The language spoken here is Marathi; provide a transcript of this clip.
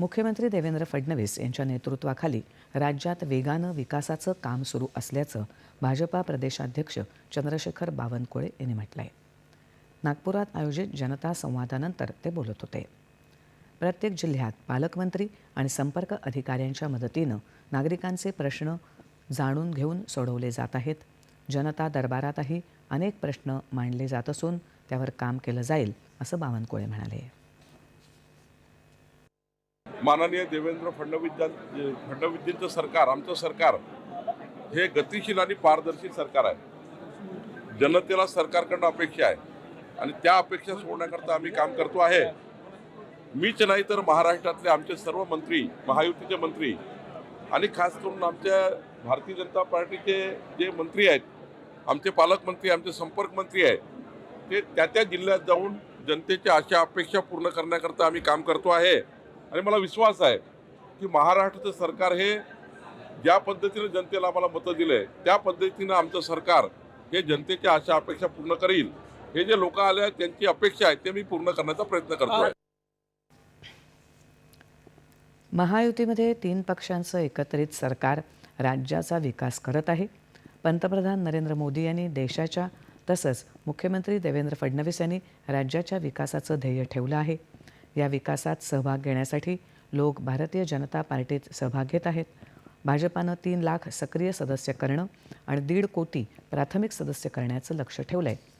मुख्यमंत्री देवेंद्र फडणवीस यांच्या नेतृत्वाखाली राज्यात वेगानं विकासाचं काम सुरू असल्याचं भाजपा प्रदेशाध्यक्ष चंद्रशेखर बावनकुळे यांनी म्हटलं आहे नागपुरात आयोजित जनता संवादानंतर ते बोलत होते. प्रत्येक जिल्ह्यात पालकमंत्री आणि संपर्क अधिकाऱ्यांच्या मदतीनं नागरिकांचे प्रश्न जाणून घेऊन सोडवले जात आहेत. जनता दरबारातही अनेक प्रश्न मांडले जात असून त्यावर काम केलं जाईल असं बावनकुळे म्हणाले. माननीय देवेंद्र फडणवीस फडणवीसजींचं सरकार आमचं सरकार हे गतिशील आणि पारदर्शी सरकार आहे. जनतेला सरकारकडनं अपेक्षा आहे. आणि त्या अपेक्षा सोडण्याकरता आम्ही काम करतो आहे. मीच नाही तर महाराष्ट्रातले आमचे सर्व मंत्री महायुतीचे मंत्री आणि खास करून आमच्या भारतीय जनता पार्टीचे जे मंत्री आहेत आमचे पालकमंत्री आमचे संपर्क मंत्री आहेत ते त्या त्या जिल्ह्यात जाऊन जनतेच्या अशा अपेक्षा पूर्ण करण्याकरता आम्ही काम करतो आहे. आणि मला विश्वास आहे की महाराष्ट्राचं सरकार हे ज्या पद्धतीनं जनतेला आम्हाला मतं दिले त्या पद्धतीनं आमचं सरकार हे जनतेच्या आशा अपेक्षा पूर्ण करील. हे जे लोक आले आहेत त्यांची अपेक्षा आहे ते मी पूर्ण करण्याचा प्रयत्न करतो आहे महायुतीमध्ये तीन पक्षांचं एकत्रित सरकार राज्याचा विकास करत आहे. पंतप्रधान नरेंद्र मोदी यांनी देशाच्या तसंच मुख्यमंत्री देवेंद्र फडणवीस यांनी राज्याच्या विकासाचं ध्येय ठेवलं आहे. या विकासात सहभाग घेण्यासाठी लोक भारतीय जनता पार्टीत सहभाग घेत आहेत. भाजपानं तीन लाख सक्रिय सदस्य करणं आणि दीड कोटी प्राथमिक सदस्य करण्याचं लक्ष ठेवलं आहे